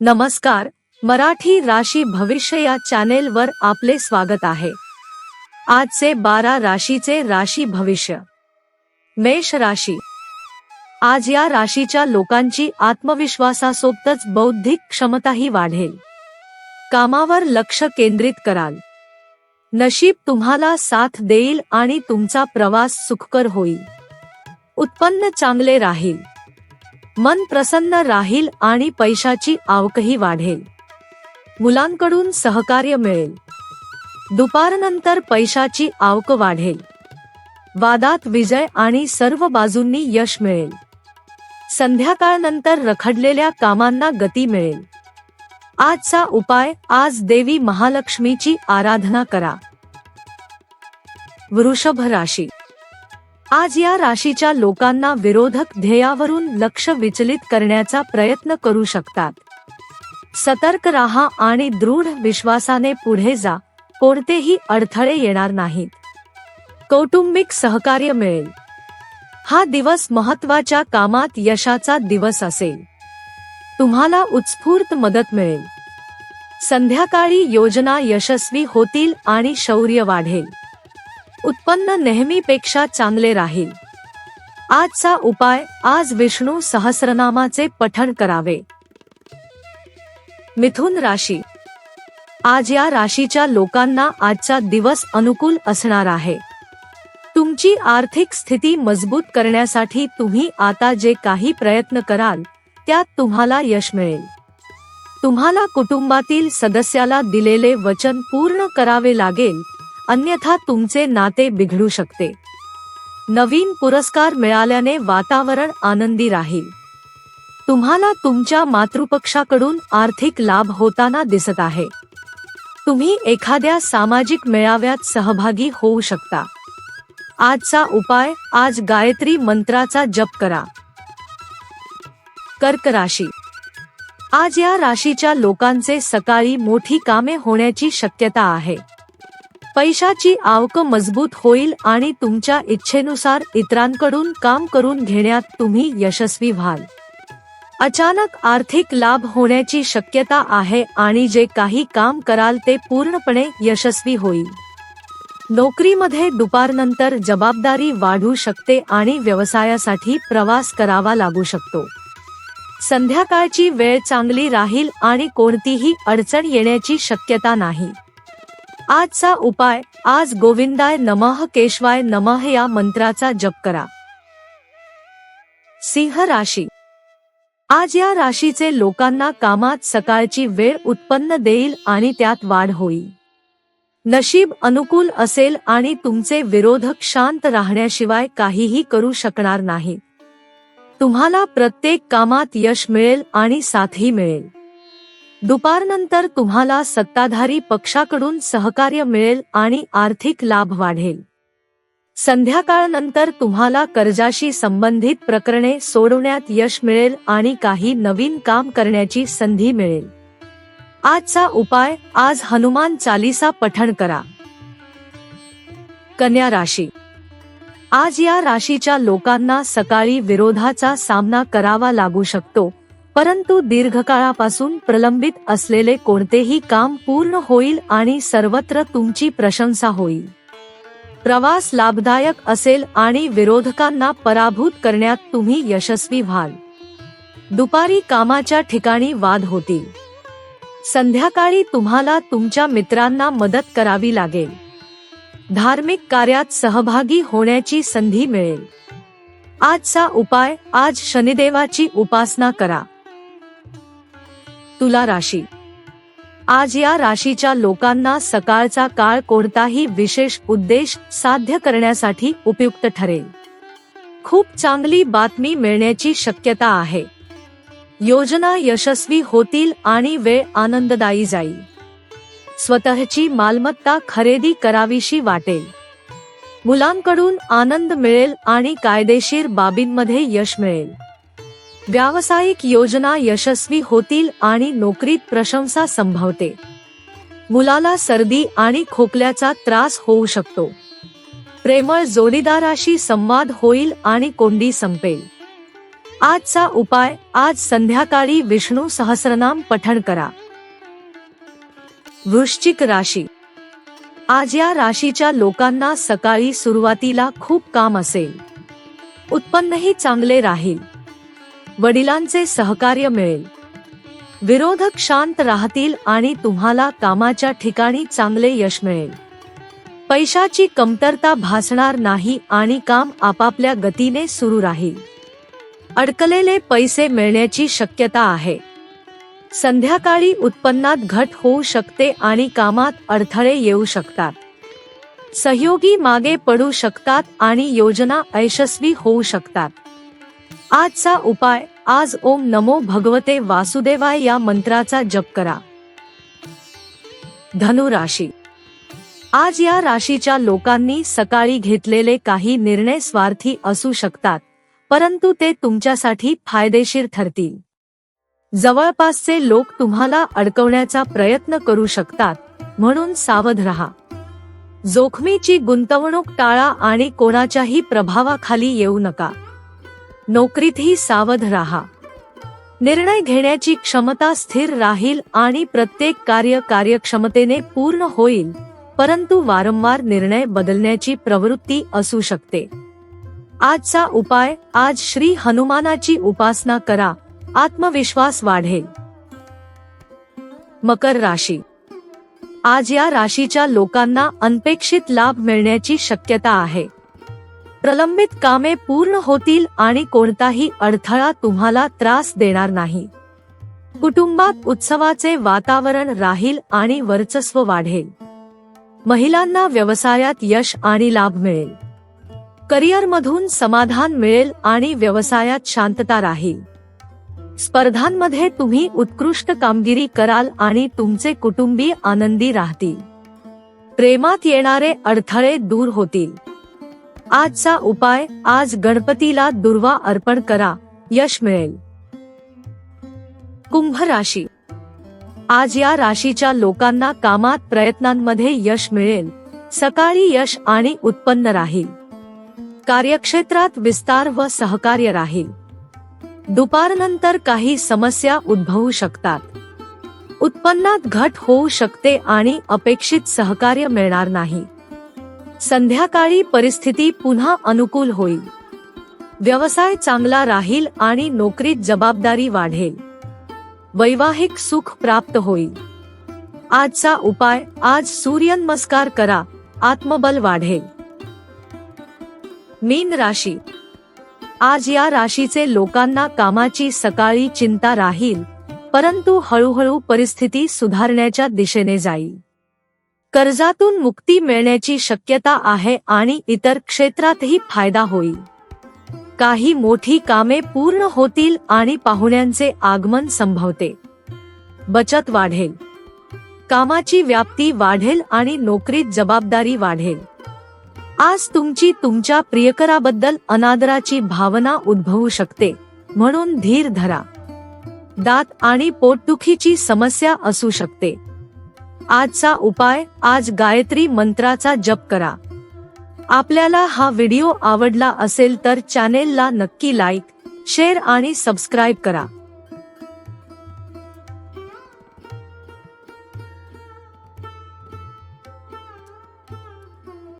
नमस्कार मराठी राशी भविष्य या चॅनेलवर आपले स्वागत आहे. आजचे बारा राशीचे राशी भविष्य. मेष राशी. आज या राशीच्या लोकांची आत्मविश्वासासोबतच बौद्धिक क्षमताही वाढेल. कामावर लक्ष केंद्रित कराल. नशीब तुम्हाला साथ देईल आणि तुमचा प्रवास सुखकर होईल. उत्पन्न चांगले राहील. मन प्रसन्न राहील आणि पैशाची आवकही वाढेल. मुलांकडून सहकार्य मिळेल. दुपारनंतर पैशाची आवक वाढेल. वादात विजय आणि सर्व बाजूंनी यश मिळेल. संध्याकाळनंतर रखडलेल्या कामांना गती मिळेल. आजचा उपाय आज देवी महालक्ष्मीची आराधना करा. वृषभ राशी आज या राशीच्या लोकांना विरोधक ध्येयावरून लक्ष विचलित करण्याचा प्रयत्न करू शकतात. सतर्क राहा आणि दृढ विश्वासाने पुढे जा. कोणतेही अडथळे येणार नाहीत. कौटुंबिक सहकार्य मिळेल. हा दिवस महत्त्वाच्या कामात यशाचा दिवस असेल. तुम्हाला उत्स्फूर्त मदत मिळेल. संध्याकाळी योजना यशस्वी होतील आणि शौर्य वाढेल. उत्पन्न नेहमीपेक्षा चांगले राहील. आजचा उपाय आज विष्णू सहस्रनामाचे पठण करावे. मिथुन राशी. आज या राशीच्या लोकांना आजचा दिवस अनुकूल असणार आहे. तुमची आर्थिक स्थिती मजबूत करण्यासाठी तुम्ही आता जे काही प्रयत्न कराल त्यात तुम्हाला यश मिळेल. तुम्हाला कुटुंबातील सदस्याला दिलेले वचन पूर्ण करावे लागेल अन्यथा तुमचे नाते बिघडू शकते. नवीन पुरस्कार मिळाल्याने वातावरण आनंदी राहील. तुम्हाला तुमच्या मातृपक्षाकडून आर्थिक लाभ होताना दिसत आहे. तुम्ही एखाद्या सामाजिक मेळाव्यात सहभागी होऊ शकता. आजचा उपाय आज गायत्री मंत्राचा जप करा. कर्क राशी. आज या राशीच्या लोकांचे सकाळी मोठी कामे होण्याची शक्यता आहे. पैशाची आवक मजबूत होईल आणि तुमच्या इच्छेनुसार इतरांकडून काम करून घेण्यात तुम्ही यशस्वी व्हाल. अचानक आर्थिक लाभ होण्याची शक्यता आहे आणि जे काही काम कराल ते पूर्णपणे यशस्वी होईल. नोकरीमध्ये दुपारनंतर जबाबदारी वाढू शकते आणि व्यवसायासाठी प्रवास करावा लागू शकतो. संध्याकाळची वेळ चांगली राहील आणि कोणतीही अडचण येण्याची शक्यता नाही. आजचा उपाय आज गोविंदाय नमः केशवाय नमः या मंत्राचा जप करा. सिंह राशी. आज या राशीचे लोकांना कामात सकाळची वेळ उत्पन्न देईल आणि त्यात वाढ होईल. नशीब अनुकूल असेल आणि तुमचे विरोधक शांत राहण्याशिवाय काहीही करू शकणार नाही. तुम्हाला प्रत्येक कामात यश मिळेल आणि साथही मिळेल. दुपारनंतर तुम्हाला सत्ताधारी पक्षाकडून सहकार्य मिळेल आणि आर्थिक लाभ वाढेल. संध्याकाळनंतर तुम्हाला कर्जाशी संबंधित प्रकरणे सोडवण्यात यश मिळेल आणि काही नवीन काम करण्याची संधी मिळेल. आजचा उपाय आज हनुमान चालीसा पठण करा. कन्या राशी. आज या राशीच्या लोकांना सकाळी विरोधाचा सामना करावा लागू शकतो परंतु दीर्घकाळापासून प्रलंबित असलेले कोणतेही काम पूर्ण होईल आणि सर्वत्र तुमची प्रशंसा होईल. प्रवास लाभदायक असेल आणि विरोधकांना पराभूत करण्यात तुम्ही यशस्वी व्हाल. दुपारी कामाच्या ठिकाणी वाद होतील. संध्याकाळी तुम्हाला तुमच्या मित्रांना मदत करावी लागेल. धार्मिक कार्यात सहभागी होण्याची संधी मिळेल. आजचा उपाय आज शनिदेवाची उपासना करा. तुला राशी. आज या राशीच्या लोकांना सकाळचा काळ कोणताही विशेष उद्देश साध्य करण्यासाठी उपयुक्त ठरेल. खूप चांगली बातमी मिळण्याची शक्यता आहे. योजना यशस्वी होतील आणि वेळ आनंददायी जाईल. स्वतःची मालमत्ता खरेदी करावीशी वाटेल. मुलांकडून आनंद मिळेल आणि कायदेशीर बाबींमध्ये यश मिळेल. व्यावसायिक योजना यशस्वी होतील आणि नोकरीत प्रशंसा संभवते. मुलाला सर्दी आणि खोकल्याचा त्रास होऊ शकतो. प्रेमळ जोडीदाराशी संवाद होईल आणि कोंडी संपेल. आजचा उपाय आज संध्याकाळी विष्णू सहस्रनाम पठण करा. वृश्चिक राशी. आज या राशीच्या लोकांना सकाळी सुरुवातीला खूप काम असेल. उत्पन्नही चांगले राहील. वडिलांचे सहकार्य मिळेल. विरोधक शांत राहतील आणि तुम्हाला कामाच्या ठिकाणी चांगले यश मिळेल. पैशाची कमतरता भासणार नाही आणि काम आपापल्या गतीने सुरू राहील. अडकलेले पैसे मिळण्याची शक्यता आहे. संध्याकाळी उत्पन्नात घट होऊ शकते आणि कामात अडथळे येऊ शकतात. सहयोगी मागे पडू शकतात आणि योजना यशस्वी होऊ शकतात. आजचा उपाय आज ओम नमो भगवते वासुदेवाय या मंत्राचा जप करा. धनु राशी आज या राशीच्या लोकांनी सकाळी घेतलेले काही निर्णय स्वार्थी असू शकतात परंतु ते तुमच्यासाठी फायदेशीर ठरतील. जवळपासचे लोक तुम्हाला अडकवण्याचा प्रयत्न करू शकतात म्हणून सावध रहा. जोखमीची गुंतवणूक टाळा आणि कोणाच्याही प्रभावाखाली येऊ नका. नोकरीतही सावध राहा. निर्णय घेण्याची क्षमता स्थिर राहील आणि प्रत्येक कार्य कार्यक्षमतेने पूर्ण होईल परंतु वारंवार निर्णय बदलण्याची प्रवृत्ती असू शकते. आजचा उपाय आज श्री हनुमानाची उपासना करा आत्मविश्वास वाढेल. मकर राशी. आज या राशीच्या लोकांना अनपेक्षित लाभ मिळण्याची शक्यता आहे. प्रलंबित कामे पूर्ण होतील आणि कोणताही अडथळा तुम्हाला त्रास देणार नाही. कुटुंबात उत्सवाचे वातावरण राहील आणि वर्चस्व वाढेल. महिलांना व्यवसायात यश आणि लाभ मिळेल. करिअरमधून समाधान मिळेल आणि व्यवसायात शांतता राहील. स्पर्धांमध्ये तुम्ही उत्कृष्ट कामगिरी कराल आणि तुमचे कुटुंबीय आनंदी राहतील. प्रेमात येणारे अडथळे दूर होतील. आजचा उपाय आज गणपतीला दुर्वा अर्पण करा यश मिळेल. कुंभ राशी. आज या राशीच्या लोकांना कामात प्रयत्नांमध्ये यश मिळेल. सकाळी यश आणि उत्पन्न राहील. कार्यक्षेत्रात विस्तार व सहकार्य राहील. दुपारनंतर काही समस्या उद्भवू शकतात. उत्पन्नात घट होऊ शकते आणि अपेक्षित सहकार्य मिळणार नाही. संध्याकाळी परिस्थिती पुन्हा अनुकूल होईल. व्यवसाय चांगला राहील आणि नोकरीत जबाबदारी वाढेल. वैवाहिक सुख प्राप्त होईल. आजचा उपाय आज सूर्यनमस्कार करा आत्मबल वाढेल. मीन राशी. आज या राशीचे लोकांना कामाची सकाळी चिंता राहील परंतु हळूहळू परिस्थिती सुधारण्याच्या दिशेने जाईल. कर्जातून मुक्ती मिळण्याची शक्यता आहे आणि इतर क्षेत्रातही फायदा होईल. काही मोठी कामे पूर्ण होतील आणि पाहुण्यांचे आगमन संभवते. बचत वाढेल. कामाची व्याप्ती वाढेल आणि नोकरीत जबाबदारी वाढेल. आज तुमची तुमच्या प्रियकराबद्दल अनादराची भावना उद्भवू शकते म्हणून धीर धरा. दात आणि पोटदुखीची समस्या असू शकते. आजचा उपाय आज गायत्री मंत्राचा जप करा. आपल्याला हा व्हिडिओ आवडला असेल तर चॅनेलला नक्की लाईक शेअर आणि सबस्क्राईब करा.